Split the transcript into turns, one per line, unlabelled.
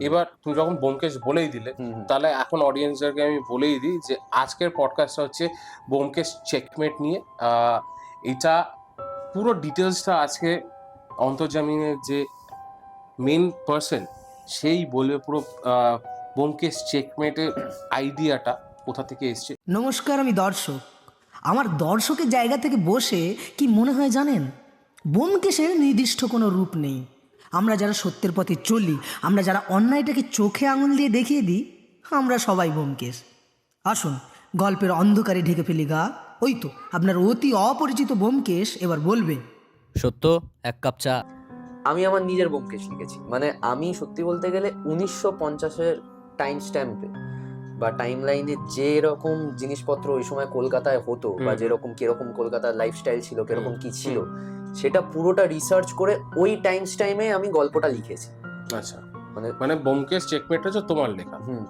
এবার তুমি যখন বোমকেশ বলেই দিলে। তাহলে এখন অডিয়েন্সদেরকে আমি বলেই দিই যে আজকের পডকাস্টটা হচ্ছে বোমকেশ চেকমেট নিয়ে। এটা পুরো ডিটেলসটা আজকে অন্তর্জামিনের যে মেন পার্সন সেই বলবে পুরো বোমকেশ চেকমেটের আইডিয়াটা কোথা থেকে এসছে।
নমস্কার আমি দর্শক। আমার দর্শকের জায়গা থেকে বসে কি মনে হয় জানেন? বোমকেশের নির্দিষ্ট কোনো রূপ নেই। আমরা যারা সত্যের পথে চলি আমরা যারা অন্যায়টাকে চোখে আঙুল দিয়ে দেখিয়ে দিই আমরা সবাই বোমকেশ। আসুন গল্পের অন্ধকারে ঢেকে ফেলি গা। ওই তো আপনার অতি অপরিচিত বোমকেশ এবার বলবে
সত্য এক কাপ চা।
আমি আমার নিজের বোমকেশ লিখেছি। মানে আমি সত্যি বলতে গেলে উনিশশো পঞ্চাশের টাইম স্ট্যাম্পে বা টাইম লাইনে যে রকম জিনিসপত্র ওই সময় কলকাতায় হতো বা যেরকম কীরকম কলকাতার লাইফস্টাইল ছিল কীরকম কি ছিল সেটা পুরোটা রিসার্চ করে ওই টাইমস টাইমে আমি গল্পটা লিখেছি।
আচ্ছা।
মানে
মানে বোমকেশ চেকমেটটা হচ্ছে তোমার লেখা।
হুম।